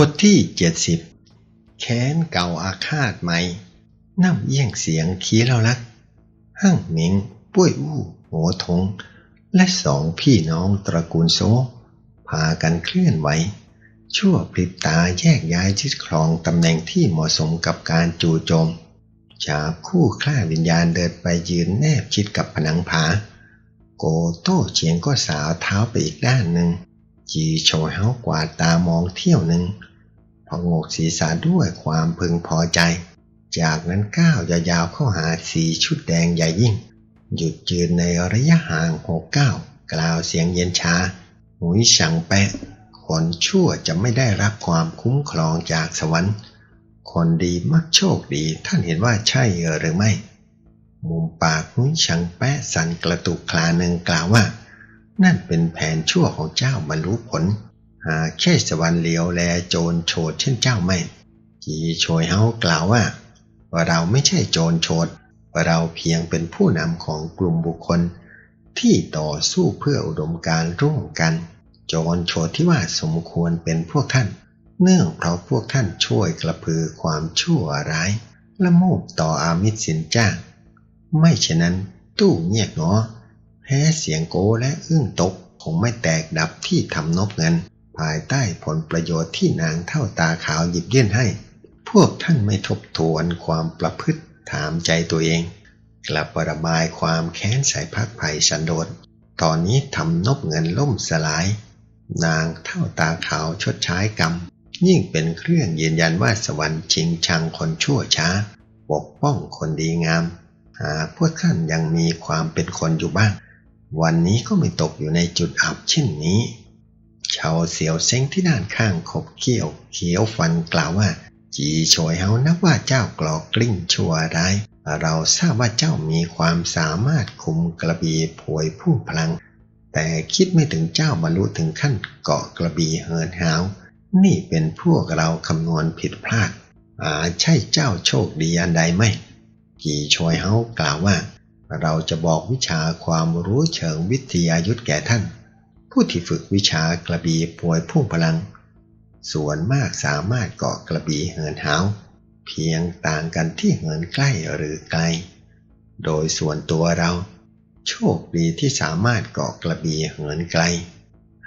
บทที่เจ็ดสิบแค้นเก่าอาฆาตใหม่น้ำเยี่ยงเสียงขีเราลักห้างหมิงปุ้ยอู้โหทง และสองพี่น้องตระกูลโซ พากันเคลื่อนไหว ชั่วพริบตาแยกย้ายชิดครองตำแหน่งที่เหมาะสมกับการจู่โจมจับคู่ฆ่าวิญญาณเดินไปยืนแนบชิดกับผนังผา โกโต้เฉียงก็สาวเท้าไปอีกด้านหนึ่งจีโชยเฮากวาดตามองเที่ยวหนึ่ง พองกศีรษะด้วยความพึงพอใจ จากนั้นก้าวยาวๆเข้าหาสีชุดแดงใหญ่ยิ่ง หยุดยืนในระยะห่างหกก้าวกล่าวเสียงเย็นชาหุยฉังแปะคนชั่วจะไม่ได้รับความคุ้มครองจากสวรรค์ คนดีมักโชคดีท่านเห็นว่าใช่หรือไม่ มุมปากหุยฉังแปะสั่นกระตุกคลาหนึ่งกล่าวว่า นั่นเป็นแผนชั่วของเจ้าบรรลุผล หาแค่สวรรค์เลียวแลโจรโฉดเช่นเจ้าไม่จีโชยเฮากล่าวว่าเราไม่ใช่โจรโฉดเราเพียงเป็นผู้นำของกลุ่มบุคคล ที่ต่อสู้เพื่ออุดมการร่วมกัน โจรโฉดที่ว่าสมควรเป็นพวกท่าน เนื่องเพราะพวกท่านช่วยกระพือความชั่วร้ายและมูบต่ออามิตรสินจ้างไม่เช่นนั้นตู้เงียบหนอแพ้เสียงโกและอึ้งตกคงไม่แตกดับที่ทำนบเงิน ภายใต้ผลประโยชน์ที่นางเท่าตาขาวหยิบยื่นให้ พวกท่านไม่ทบทวนความประพฤติถามใจตัวเอง กลับระบายความแค้นใส่พักภัยสันโดษตอนนี้ทำนบเงินล่มสลาย นางเท่าตาขาวชดใช้กรรม ยิ่งเป็นเครื่องยืนยันว่าสวรรค์ชิงชังคนชั่วช้า ปกป้องคนดีงาม หาพวกท่านยังมีความเป็นคนอยู่บ้าง วันนี้ก็ไม่ตกอยู่ในจุดอับเช่นนี้ ชาเสียวเซ้งที่ด้านข้างขบเขี้ยวเขียวฟันกล่าวว่า จีโฉยเฮานับว่าเจ้ากลอกกลิ้งชั่วร้าย เราทราบว่าเจ้ามีความสามารถคุมกระบี่ผวยผู้พลัง แต่คิดไม่ถึงเจ้าบรรลุถึงขั้นเกาะกระบี่เหินหาว นี่เป็นพวกเราคำนวณผิดพลาดอาใช่เจ้าโชคดีอันใดไหมกี่ชวยเฮากล่าวว่า เราจะบอกวิชาความรู้เชิงวิทยายุทธแก่ท่าน ผู้ที่ฝึกวิชากระบี่ป่วยพุ่งพลัง ส่วนมากสามารถเกาะกระบี่เหินหาวเพียงต่างกันที่เหินใกล้หรือไกล โดยส่วนตัวเรา โชคดีที่สามารถเกาะกระบี่เหินไกล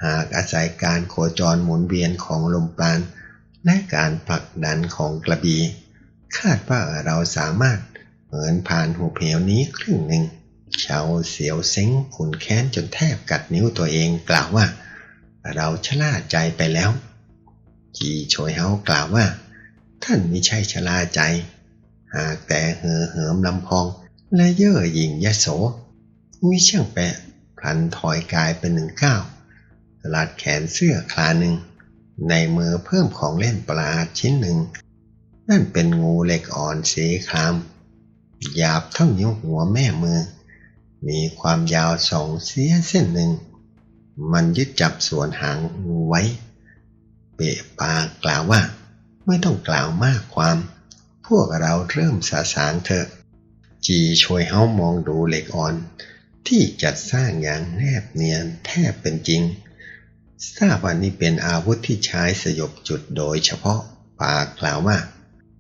หากอาศัยการโคจรหมุนเวียนของลมปราณและการผลักดันของกระบี่คาดว่าเราสามารถเหินผ่านหุบเหวนี้ครึ่งหนึ่ง ชาวเสียวเซ้งขุนแค้นจนแทบกัดนิ้วตัวเองกล่าวว่า เราชะล่าใจไปแล้ว จีโฉยเฮากล่าวว่า ท่านไมิใช่ชะล่าใจ หากแต่เห่อเหิมลำพอง และเย่อหยิ่งยโสวิช่างแปะพลันถอยกายเป็นหนึ่งก้าวลัดแขนเสื้อคลาหนึ่ง ในมือเพิ่มของเล่นประหลาดชิ้นหนึ่ง นั่นเป็นงูเหล็กอ่อนสีครามหยาบเท่านิ้วหัวแม่มือ มีความยาวสองเสี้ยเส้นหนึ่ง มันยึดจับส่วนหางงูไว้ เปะปากกล่าวว่า ไม่ต้องกล่าวมากความ พวกเราเริ่มสาสางเถอะ จีช่วยเฮามองดูเหล็กอ่อน ที่จัดสร้างอย่างแนบเนียนแทบเป็นจริง ทราบว่านี่เป็นอาวุธที่ใช้สยบจุดโดยเฉพาะปากกล่าวว่า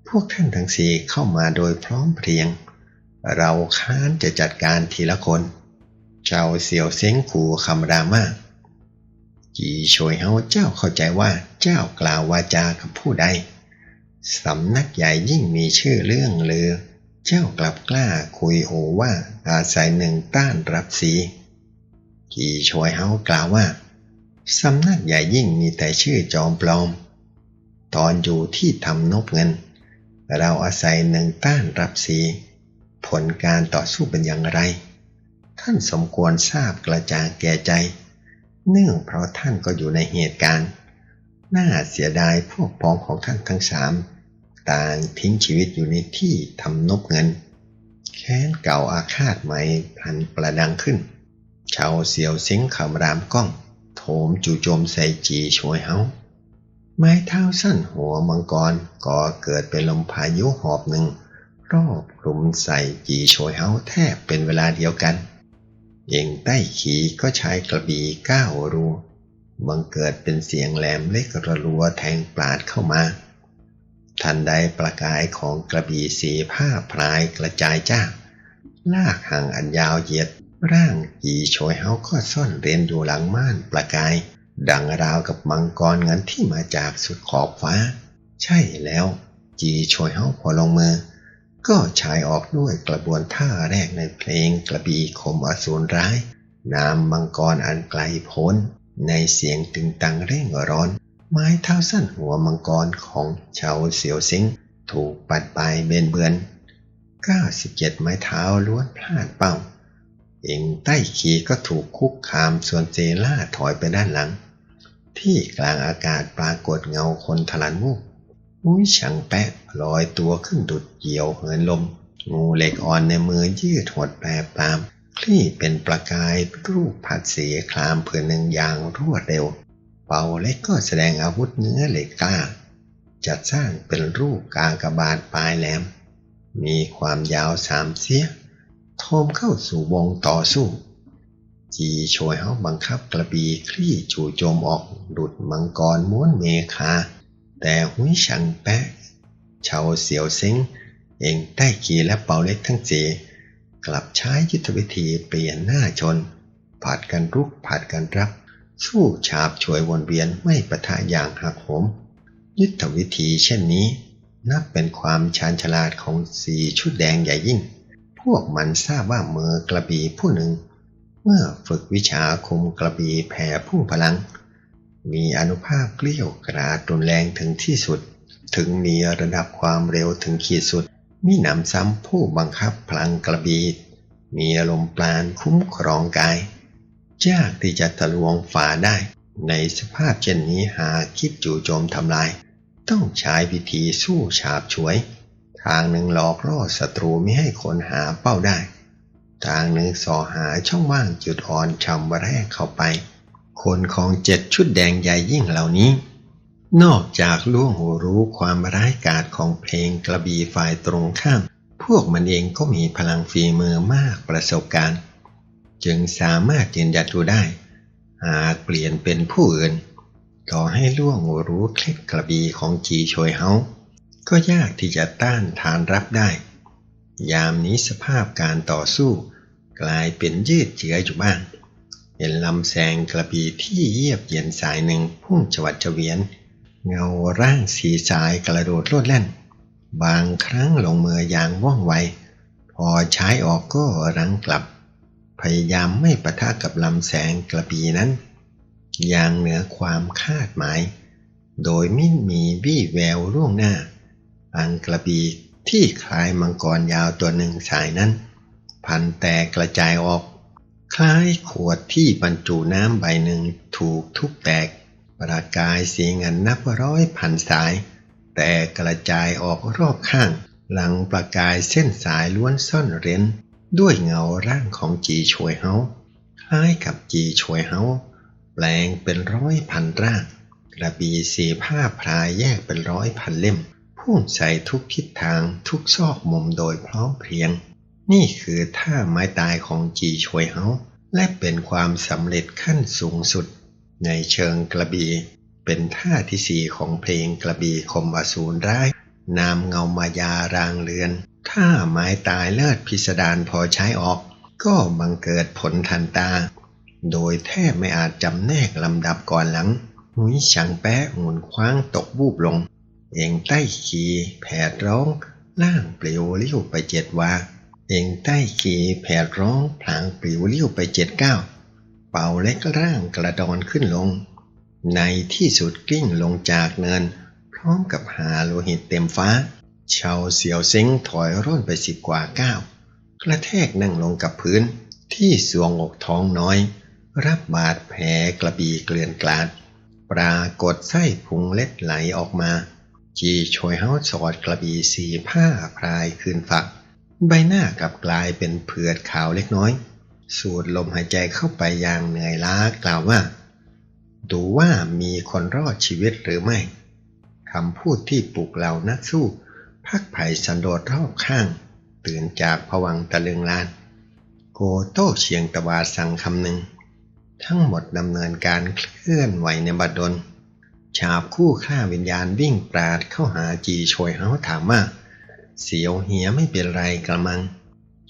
พวกท่านทั้งสี่เข้ามาโดยพร้อมเพรียง เราค้านจะจัดการทีละคนเจ้าเสี่ยวเซ้งขู่คำรามว่าจีโชยเฮาเจ้าเข้าใจว่าเจ้ากล่าววาจากับผู้ใดสำนักใหญ่ยิ่งมีชื่อเรื่องลือ เจ้ากลับกล้าคุยโอว่าอาศัยหนึ่งต้านรับสีจีโชยเฮากล่าวว่าสำนักใหญ่ยิ่งมีแต่ชื่อจอมปลอม ตอนอยู่ที่ทำนบเงิน เราอาศัยหนึ่งต้านรับสี ผลการต่อสู้เป็นอย่างไร ท่านสมควรทราบกระจ่างแก่ใจ เนื่องเพราะท่านก็อยู่ในเหตุการณ์ น่าเสียดายพวกพ้องของท่านทั้งสามต่างทิ้งชีวิตอยู่ในที่ทำนบเงิน แค้นเก่าอาฆาตใหม่พันประดังขึ้น ชาวเสียวเซ็งขำรามก้อง โถมจู่โจมใส่จีช่วยเฮาไม้เท้าสั้นหัวมังกรก็เกิดเป็นลมพายุหอบหนึ่ง รอบคลุมใส่จีโชยเฮาแทบเป็นเวลาเดียวกัน เองใต้ขีก็ใช้กระบี่ก้าวรูบังเกิดเป็นเสียงแหลมเล็กระรัวแทงปราดเข้ามา ทันใดประกายของกระบี่สีผ้าพลายกระจายจ้าลากห่างอันยาวเหยียด ร่างจีโชยเฮาก็ซ่อนเร้นอยู่หลังม่านประกาย ดังราวกับมังกรเงินที่มาจากสุดขอบฟ้า ใช่แล้ว จีโชยเฮาพอลงมือ ก็ฉายออกด้วยกระบวนท่าแรกในเพลงกระบี่คมอสูรร้าย นามมังกรอันไกลโพ้น ในเสียงตึงตังเร่งร้อน ไม้เท้าสั้นหัวมังกรของชาวเสียวซิงถูกปัดไปเบนเบือน 97 ไม้เท้าล้วนพลาดเป้า เองใต้ขีก็ถูกคุกคามส่วนเจล่าถอยไปด้านหลัง ที่กลางอากาศปรากฏเงาคนทะลันวูบ มุ้ยฉังแปะลอยตัวขึ้นดุดเหี่ยวเหินลม งูเหล็กอ่อนในมือยืดหดแปรปราม คลี่เป็นประกายรูปผัดเสียคลามเพื่อหนึ่งอย่างรวดเร็ว เป่าเล็กก็แสดงอาวุธเนื้อเหล็กกล้า จัดสร้างเป็นรูปกากบาทปลายแหลม มีความยาวสามเสียโทมเข้าสู่วงต่อสู้ จีโชยเฮาบังคับกระบีคลี่จู่โจมออกดุดมังกรม้วนเมคา แต่หุยฉังแปะชาวเสียวเซ็งเองใต้ขีและเป่าเล็กทั้งเจกลับใช้ยุทธวิธีเปลี่ยนหน้าชนผัดกันรุกผัดกันรับ สู้ฉาบฉวยวนเวียนไม่ประทะอย่างหักโหม ยุทธวิธีเช่นนี้ นับเป็นความชาญฉลาดของสีชุดแดงใหญ่ยิ่ง พวกมันทราบว่ามือกระบี่ผู้หนึ่ง เมื่อฝึกวิชาคุมกระบี่แผ่พุ่งพลัง มีอนุภาพเกลี้ยวกราดรุนแรงถึงที่สุด ถึงมีระดับความเร็วถึงขีดสุด มีหนำซ้ำผู้บังคับพลังกระบีมีอารมณ์ปราณคุ้มครองกาย ยากที่จะทะลวงฝ่าได้ ในสภาพเช่นนี้หาคิดจู่โจมทำลาย ต้องใช้วิธีสู้ฉาบฉวย ทางหนึ่งหลอกล่อศัตรูไม่ให้คนหาเป้าได้ ทางหนึ่งส่อหาช่องว่างจุดอ่อนชำแรกเข้าไป คนของเจ็ดชุดแดงใหญ่ยิ่งเหล่านี้ นอกจากล่วงหูรู้ความร้ายกาจของเพลงกระบี่ฝ่ายตรงข้าม พวกมันเองก็มีพลังฝีมือมากประสบการณ์ จึงสามารถยืนหยัดอยู่ได้หากเปลี่ยนเป็นผู้อื่น ต่อให้ล่วงหูรู้เคล็ดกระบี่ของจีโชยเฮาก็ยากที่จะต้านทานรับได้ ยามนี้สภาพการต่อสู้ กลายเป็นยืดเยื้ออยู่บ้าง เห็นลำแสงกระบี่ที่เยียบเย็นสายหนึ่งพุ่งจวัดเฉวียน เงาร่างสีสายกระโดดโลดแล่น บางครั้งลงมืออย่างว่องไว พอใช้ออกก็รังกลับ พยายามไม่ปะทะกับลำแสงกระบี่นั้น อย่างเหนือความคาดหมาย โดยไม่มีวี่แววล่วงหน้า อังกระบี่ที่คล้ายมังกรยาวตัวหนึ่งสายนั้น พันแตกกระจายออก คล้ายขวดที่บรรจุน้ำใบหนึ่งถูกทุบแตก ประกายสีเงินนับร้อยพันสาย แต่กระจายออกรอบข้าง หลังประกายเส้นสายล้วนซ่อนเร้น ด้วยเงาร่างของจีชวยเฮาคล้ายกับจีชวยเฮาแปลงเป็นร้อยพันร่างกระบี่สีผ้าพรายแยกเป็นร้อยพันเล่ม พุ่งใส่ทุกทิศทางทุกซอกมุมโดยพร้อมเพรียง นี่คือท่าไม้ตายของจีชวยเฮาและเป็นความสำเร็จขั้นสูงสุด ในเชิงกระบี่ เป็นท่าที่สี่ของเพลงกระบี่คมอสูรร้าย นามเงามายารางเรือนถ้าไม้ตายเลิศพิสดารพอใช้ออก ก็บังเกิดผลทันตา โดยแทบไม่อาจจำแนกลำดับก่อนหลังหุยฉังแปะหมุนคว้างตกวูบลง เองใต้ขีแผดร้อง ล่างเปลิวลิ้ยวไปเจ็ดวา เองใต้ขีแผดร้องพลางปลิวลิ้วไปเจ็ดเก้าเป่าเล็กร่างกระดอนขึ้นลง ในที่สุดกลิ้งลงจากเนิน พร้อมกับหาโลหิตเต็มฟ้า ชาวเสียวเซ็งถอยร่นไปสิบกว่าก้าวกระแทกนั่งลงกับพื้นที่สวงอกท้องน้อย รับบาดแผลกระบี่เกลื่อนกลาด ปรากฏไส้พุงเล็ดไหลออกมา จีช่วยเฮาสอดกระบี่สีผ้าพรายคืนฝัก ใบหน้ากลับกลายเป็นเผือดขาวเล็กน้อย สูดลมหายใจเข้าไปอย่างเหนื่อยล้ากล่าวว่า ดูว่ามีคนรอดชีวิตหรือไม่คำพูดที่ปลุกเหล่านักสู้ พักไผ่สันโดษรอบข้าง ตื่นจากผวังตะลึงลาน โกโต้เชียงตะวาสั่งคำหนึ่ง ทั้งหมดดำเนินการเคลื่อนไหวในบัดดลชาบคู่ฆ่าวิญญาณวิ่งปราดเข้าหาจีโชยเฮาถามว่า เสียวเหียไม่เป็นไรกระมัง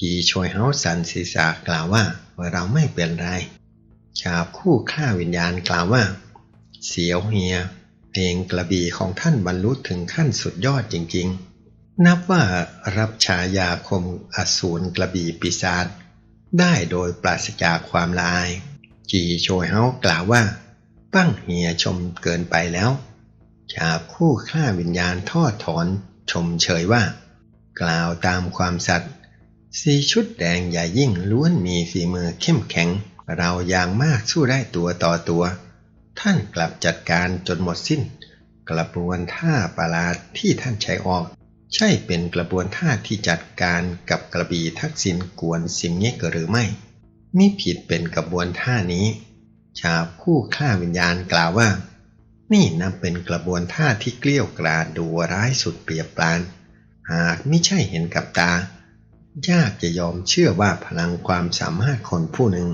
จีโชยเฮาสันศีรษะกล่าวว่าเราไม่เป็นไรชาบคู่ฆ่าวิญญาณกล่าวว่า เสียวเหีย เพลงกระบี่ของท่านบรรลุถึงขั้นสุดยอดจริงๆ นับว่ารับฉายาคมอสูรกระบี่ปีศาจได้โดยปราศจากความละอาย จีโชยเฮากล่าวว่า ปั้งเหียชมเกินไปแล้วชาบคู่ฆ่าวิญญาณทอดถอนชมเชยว่า กล่าวตามความสัตย์สีชุดแดงใหญ่ยิ่งล้วนมีฝีมือเข้มแข็ง เราอย่างมากสู้ได้ตัวต่อตัว ท่านกลับจัดการจนหมดสิ้น กระบวนท่าประหลาดที่ท่านใช้ออก ใช่เป็นกระบวนท่าที่จัดการกับกระบี่ทักษิณกวนสิมเงกหรือไม่มิผิดเป็นกระบวนท่านี้ ชาบคู่ฆ่าวิญญาณกล่าวว่า นี่นับเป็นกระบวนท่าที่เกลี้ยวกราดดูร้ายสุดเปรียบปราน หากไม่ใช่เห็นกับตา ยากจะยอมเชื่อว่าพลังความสามารถคนผู้หนึ่ง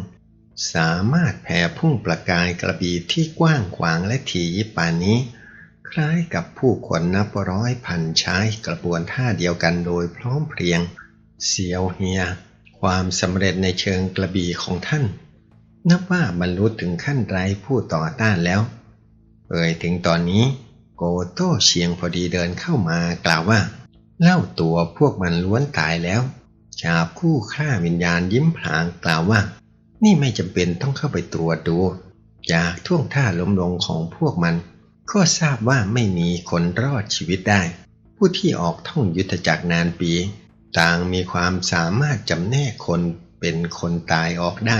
สามารถแผ่พุ่งประกายกระบีที่กว้างขวางและถี่ยิบปานนี้ คล้ายกับผู้คนนับร้อยพันใช้กระบวนท่าเดียวกันโดยพร้อมเพรียง เสียวเฮีย ความสำเร็จในเชิงกระบี่ของท่าน นับว่าบรรลุถึงขั้นไรผู้ต่อต้านแล้ว เอ่ยถึงตอนนี้โกโต้เชียงพอดีเดินเข้ามากล่าวว่า เล่าตัวพวกมันล้วนตายแล้วชาบคู่ฆ่าวิญญาณยิ้มผลางกล่าวว่า นี่ไม่จำเป็นต้องเข้าไปตรวจดูจากท่วงท่าล้มลงของพวกมัน ก็ทราบว่าไม่มีคนรอดชีวิตได้ ผู้ที่ออกท่องยุทธจักรนานปี ต่างมีความสามารถจำแนกคนเป็นคนตายออกได้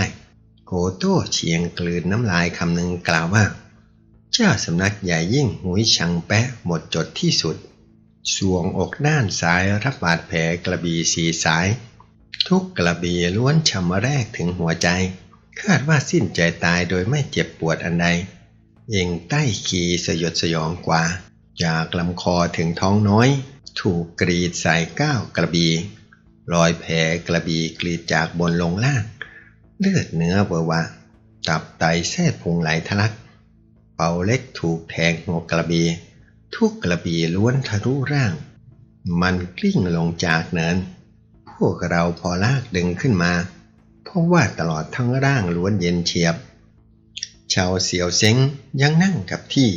โกโต้เชียงกลืนน้ำลายคำหนึ่งกล่าวว่า เจ้าสำนักใหญ่ยิ่งหุยชังแปะหมดจดที่สุด สวงอกด้านซ้ายรับบาดแผลกระบี่สีสาย ทุกกระบี่ล้วนชำแรกถึงหัวใจ คาดว่าสิ้นใจตายโดยไม่เจ็บปวดอันใดเองใต้ขีสยดสยองกว่า จากลำคอถึงท้องน้อย ถูกกรีดใส่ก้าวกระบี่รอยแผลกระบี่กรีดจากบนลงล่าง เลือดเนื้อเบวะ ตับไตแส้พุงไหลทะลัก เป่าเล็กถูกแทงหัวกระบี่ ทุกกระบี่ล้วนทะลุร่าง มันกลิ้งลงจากเนิน พวกเราพอลากดึงขึ้นมา เพราะว่าตลอดทั้งร่างล้วนเย็นเฉียบ ชาวเสียวเซ็งยังนั่งกับที่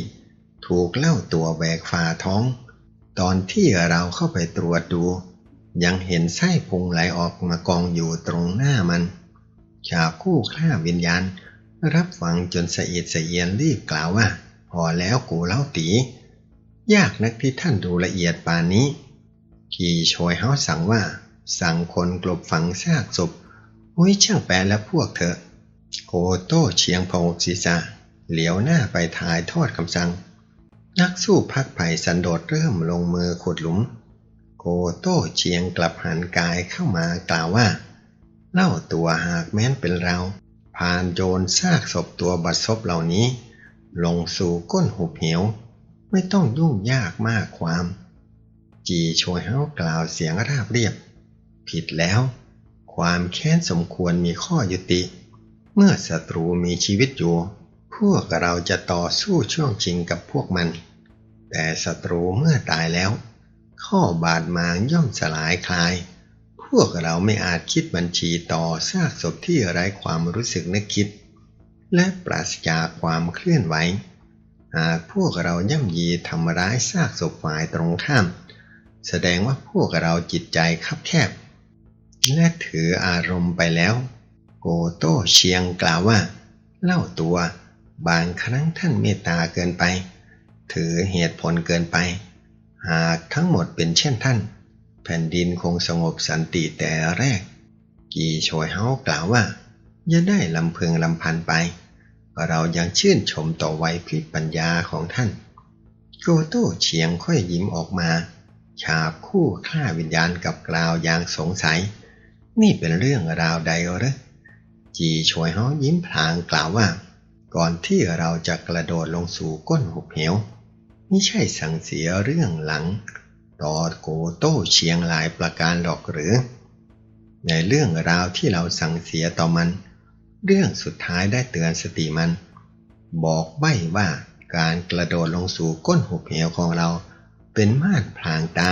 ถูกเล่าตัวแบกฝ่าท้อง ตอนที่เราเข้าไปตรวจดู ยังเห็นไส้พุงไหลออกมากองอยู่ตรงหน้ามันชาวคู่ฆ่าวิญญาณ รับฟังจนสะเอียดสะเอียนรีบกล่าวว่า พอแล้วกูเล่าตี ยากนักที่ท่านดูละเอียดป่านนี้ขี่โชยเฮาสั่งว่า สั่งคนกลบฝังซากศพอุ้ยช่างแปลและพวกเถอะโกโต้เฉียงพงศีษะเหลียวหน้าไปถ่ายทอดคำสั่ง นักสู้พักไผ่สันโดษเริ่มลงมือขุดหลุมโกโต้เฉียงกลับหันกายเข้ามากล่าวว่า เล่าตัวหากแม้นเป็นเรา ผ่านโจรซากศพตัวบัดซบเหล่านี้ ลงสู่ก้นหุบเหว ไม่ต้องยุ่งยากมากความ จีโชยเฮากล่าวเสียงราบเรียบ ผิดแล้ว ความแค้นสมควรมีข้อยุติ เมื่อศัตรูมีชีวิตอยู่ พวกเราจะต่อสู้ช่วงชิงกับพวกมัน แต่ศัตรูเมื่อตายแล้ว ข้อบาดหมางย่อมสลายคลาย พวกเราไม่อาจคิดบัญชีต่อซากศพที่ไร้ความรู้สึกนึกคิด และปราศจากความเคลื่อนไหว หากพวกเราย่ำยีทำร้ายซากศพฝ่ายตรงข้าม แสดงว่าพวกเราจิตใจคับแคบ และถืออารมณ์ไปแล้ว โกโต้เชียงกล่าวว่า เล่าตัว บางครั้งท่านเมตตาเกินไป ถือเหตุผลเกินไป หากทั้งหมดเป็นเช่นท่าน แผ่นดินคงสงบสันติแต่แรก กีโชยเฮากล่าวว่าอย่าได้ลำพึงลำพันไป เรายังชื่นชมต่อไวพริบปัญญาของท่านโกโต้เฉียงค่อยยิ้มออกมา ฉาบคู่ฆ่าวิญญาณกับกล่าวอย่างสงสัย นี่เป็นเรื่องราวใดหรือจีโชยเฮายิ้มพลางกล่าวว่า ก่อนที่เราจะกระโดดลงสู่ก้นหุบเหวไม่ใช่สังเสียเรื่องหลังต่อโกโต้เชียงหลายประการหรอกหรือ ในเรื่องราวที่เราสังเสียต่อมัน เรื่องสุดท้ายได้เตือนสติมัน บอกใบ้ว่าการกระโดดลงสู่ก้นหุบเหวของเรา เป็นม่านพลางตา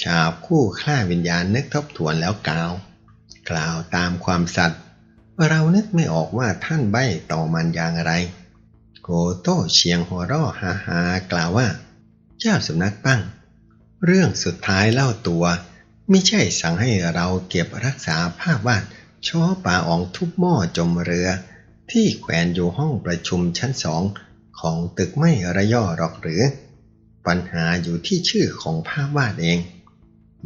ชาบคู่ฆ่าวิญญาณนึกทบทวนแล้วกล่าว กล่าวตามความสัตย์เรานึกไม่ออกว่าท่านใบต่อมันอย่างไร โกโต้เชียงหัวราะฮาฮากล่าวว่า เจ้าสำนักปั้ง เรื่องสุดท้ายเล่าตัว ไม่ใช่สั่งให้เราเก็บรักษาภาพวาด ช่อป่าอองทุบหม้อจมเรือ ที่แขวนอยู่ห้องประชุมชั้นสองของตึกไม่ระย่อหรอกหรือ ปัญหาอยู่ที่ชื่อของภาพวาดเอง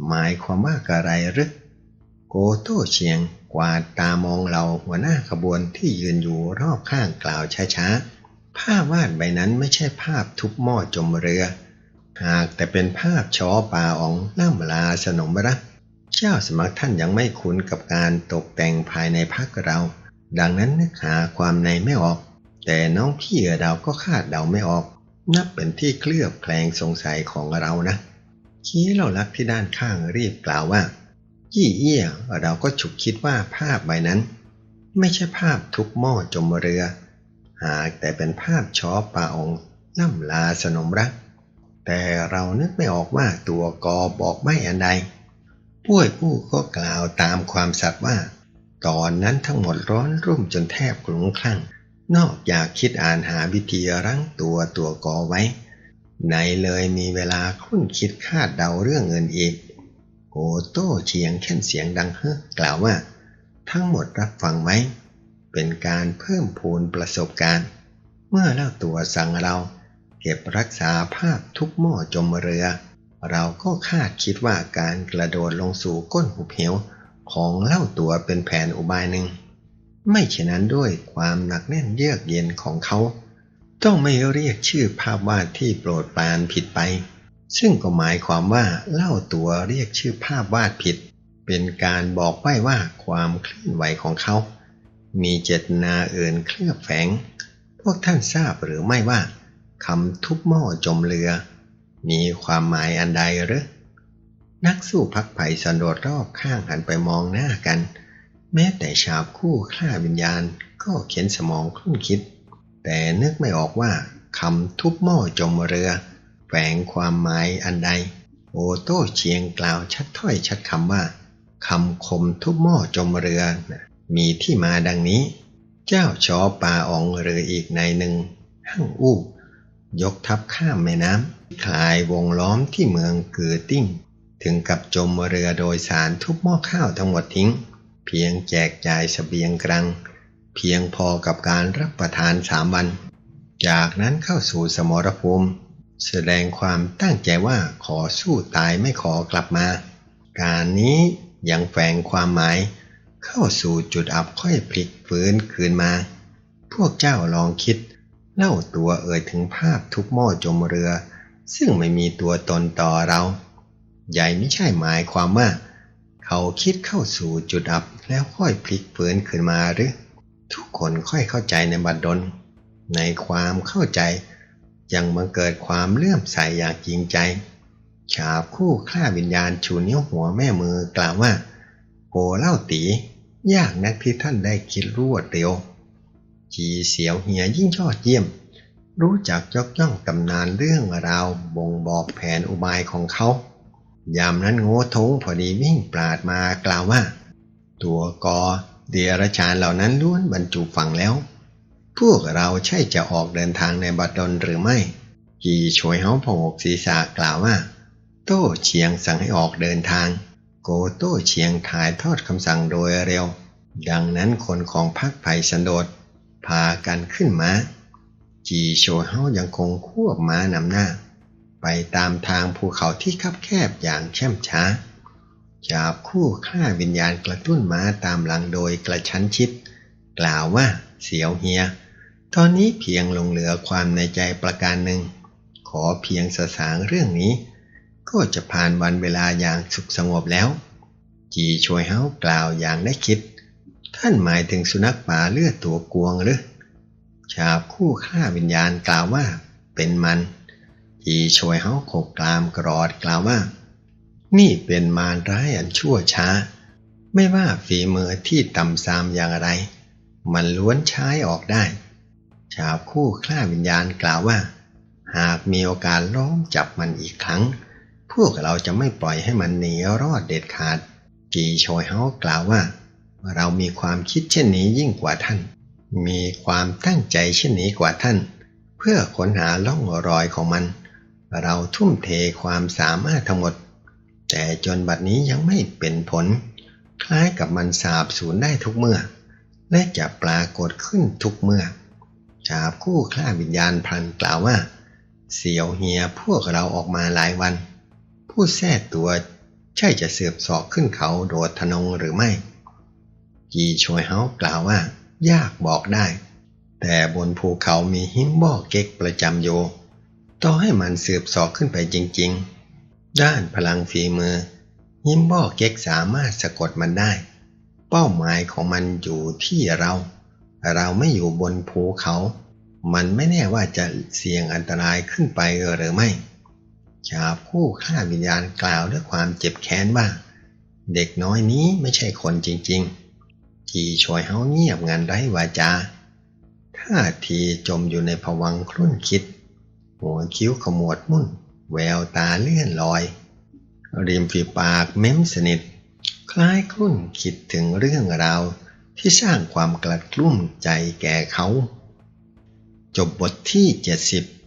หมายความว่าอะไรหรือโกโต้เชียงกวาดตามองเราหัวหน้าขบวนที่ยืนอยู่รอบข้างกล่าวช้าๆภาพวาดใบนั้นไม่ใช่ภาพทุบหม้อจมเรือ หากแต่เป็นภาพชอป่าอองล่ำลาสนมรัก เจ้าสมัครท่านยังไม่คุ้นกับการตกแต่งภายในพักเรา ดังนั้นนึกหาความในไม่ออก แต่น้องพี่เราก็คาดเดาไม่ออก นับเป็นที่เคลือบแคลงสงสัยของเรานะขี้เราลักที่ด้านข้างรีบกล่าวว่ายี่เอี้ยเราก็ฉุกคิดว่าภาพใบนั้น ไม่ใช่ภาพทุกหม้อจมเรือ หากแต่เป็นภาพชอปาองล่ำลาสนมรัก แต่เรานึกไม่ออกว่าตัวกอบอกไม่อันใด ป้วยผู้ก็กล่าวตามความสัตย์ว่า ตอนนั้นทั้งหมดร้อนรุ่มจนแทบกลุ้มคลั่ง นอกจากคิดอ่านหาวิธีรั้งตัวตัวกอไว้ไหนเลยมีเวลาคุ้นคิดคาดเดาเรื่องเงินอีกโกโต้เฉียงแค่นเสียงดังเฮ้อกล่าวว่า ทั้งหมดรับฟังไหมเป็นการเพิ่มพูนประสบการณ์ เมื่อเล่าตัวสั่งเรา เก็บรักษาภาพทุกหม้อจมเรือ เราก็คาดคิดว่าการกระโดดลงสู่ก้นหุบเหวของเล่าตัวเป็นแผนอุบายหนึ่ง ไม่เช่นนั้นด้วยความหนักแน่นเยือกเย็นของเขา ต้องไม่เรียกชื่อภาพวาดที่โปรดปรานผิดไป ซึ่งก็หมายความว่าเล่าตัวเรียกชื่อภาพวาดผิด เป็นการบอกไว้ว่าความเคลื่อนไหวของเขา มีเจตนาอื่นเคลือบแฝง พวกท่านทราบหรือไม่ว่าคำทุบหม้อจมเรือ มีความหมายอันใดหรือ นักสู้พักไผ่สันโดษรอบข้างหันไปมองหน้ากัน แม้แต่ชาวคู่ฆ่าวิญญาณก็เข็นสมองคลุ่นคิด แต่นึกไม่ออกว่าคำทุบหม้อจมเรือแฝงความหมายอันใด โอโต้เชียงกล่าวชัดถ้อยชัดคำว่าคำคมทุบหม้อจมเรือมีที่มาดังนี้ เจ้าชอปาอองเรืออีกในหนึ่งหั่งอู้ยกทัพข้ามแม่น้ำ คลายวงล้อมที่เมืองเกือติ้ง ถึงกับจมเรือโดยสารทุบหม้อข้าวทั้งหมดทิ้ง เพียงแจกจ่ายเสบียงกลางเพียงพอกับการรับประทานสามวัน จากนั้นเข้าสู่สมรภูมิ แสดงความตั้งใจว่าขอสู้ตายไม่ขอกลับมา การนี้ยังแฝงความหมาย เข้าสู่จุดอับค่อยพลิกฟื้นคืนมา พวกเจ้าลองคิด เล่าตัวเอ่ยถึงภาพทุกหม้อจมเรือ ซึ่งไม่มีตัวตนต่อเรา ใหญ่ไม่ใช่หมายความว่า เขาคิดเข้าสู่จุดอับแล้วค่อยพลิกฟื้นขึ้นมาหรือ ทุกคนค่อยเข้าใจในบัดดล ในความเข้าใจ ยังบังเกิดความเลื่อมใสอย่างจริงใจชาบคู่ฆ่าวิญญาณชูนิ้วหัวแม่มือกล่าวว่าโหเล่าตี ยากนักที่ท่านได้คิดรวดเร็วจีเสียวเหียยิ่งยอดเยี่ยม รู้จักยกย่องตำนานเรื่องราวบ่งบอกแผนอุบายของเขา ยามนั้นโง่ทงพอดีวิ่งปราดมากล่าวว่า ตัวกอเดียรชานเหล่านั้นล้วนบรรจุฝังแล้ว พวกเราใช่จะออกเดินทางในบัดดลหรือไม่จีช่วยเฮาผงอกศีรษะกล่าวว่า โต้เชียงสั่งให้ออกเดินทาง โกโต้เชียงถ่ายทอดคำสั่งโดยเร็ว ดังนั้นคนของพรรคไผ่สันโดษพากันขึ้นมา จีโชเฮายังคงควบม้านำหน้า ไปตามทางภูเขาที่คับแคบอย่างแช่มช้า จับคู่ฆ่าวิญญาณกระตุ้นม้าตามหลังโดยกระชั้นชิด กล่าวว่าเสียวเฮีย ตอนนี้เพียงลงเหลือความในใจประการหนึ่ง ขอเพียงสสางเรื่องนี้ ก็จะผ่านวันเวลาอย่างสุขสงบแล้ว จีช่วยเฮากล่าวอย่างได้คิด ท่านหมายถึงสุนัขป่าเลือดตัวกวงหรือ ชาบคู่ฆ่าวิญญาณกล่าวว่าเป็นมันจีช่วยเฮาขบกลามกรอดกล่าวว่า นี่เป็นมารร้ายอันชั่วช้า ไม่ว่าฝีมือที่ต่ำซามอย่างไร มันล้วนใช้ออกได้ ชาวคู่คล้าวิญญาณกล่าวว่า หากมีโอกาสล้อมจับมันอีกครั้ง พวกเราจะไม่ปล่อยให้มันหนีรอดเด็ดขาดจีโชยเฮากล่าวว่า เรามีความคิดเช่นนี้ยิ่งกว่าท่าน มีความตั้งใจเช่นนี้กว่าท่าน เพื่อค้นหาล่องรอยของมัน เราทุ่มเทความสามารถทั้งหมด แต่จนบัดนี้ยังไม่เป็นผล คล้ายกับมันสาบสูญได้ทุกเมื่อ และจะปรากฏขึ้นทุกเมื่อชาบคู่คล้าวิญญาณพลันกล่าวว่า เสียวเฮียพวกเราออกมาหลายวัน ผู้แท้ตัวใช่จะเสือบสอกขึ้นเขาโดดทะนงหรือไม่จีชวยเฮากล่าวว่า ยากบอกได้ แต่บนภูเขามีหิมบอกเก็กประจำโยต่อให้มันเสือบสอกขึ้นไปจริง ๆ ด้านพลังฝีมือ หิมบอกเก็กสามารถสะกดมันได้ เป้าหมายของมันอยู่ที่เรา เราไม่อยู่บนภูเขา มันไม่แน่ว่าจะเสี่ยงอันตรายขึ้นไปหรือไม่ชาบคู่ฆ่าวิญญาณกล่าวด้วยความเจ็บแค้นว่า เด็กน้อยนี้ไม่ใช่คนจริง ๆ จีชอยเฮาเงียบงันไร้วาจาท่าทีจมอยู่ในภวังครุ่นคิด หัวคิ้วขมวดมุ่น แววตาเลื่อนลอย ริมฝีปากเม้มสนิท คล้ายครุ่นคิดถึงเรื่องราวที่สร้างความกลัดกลุ้มใจแก่เขา จบบทที่ 70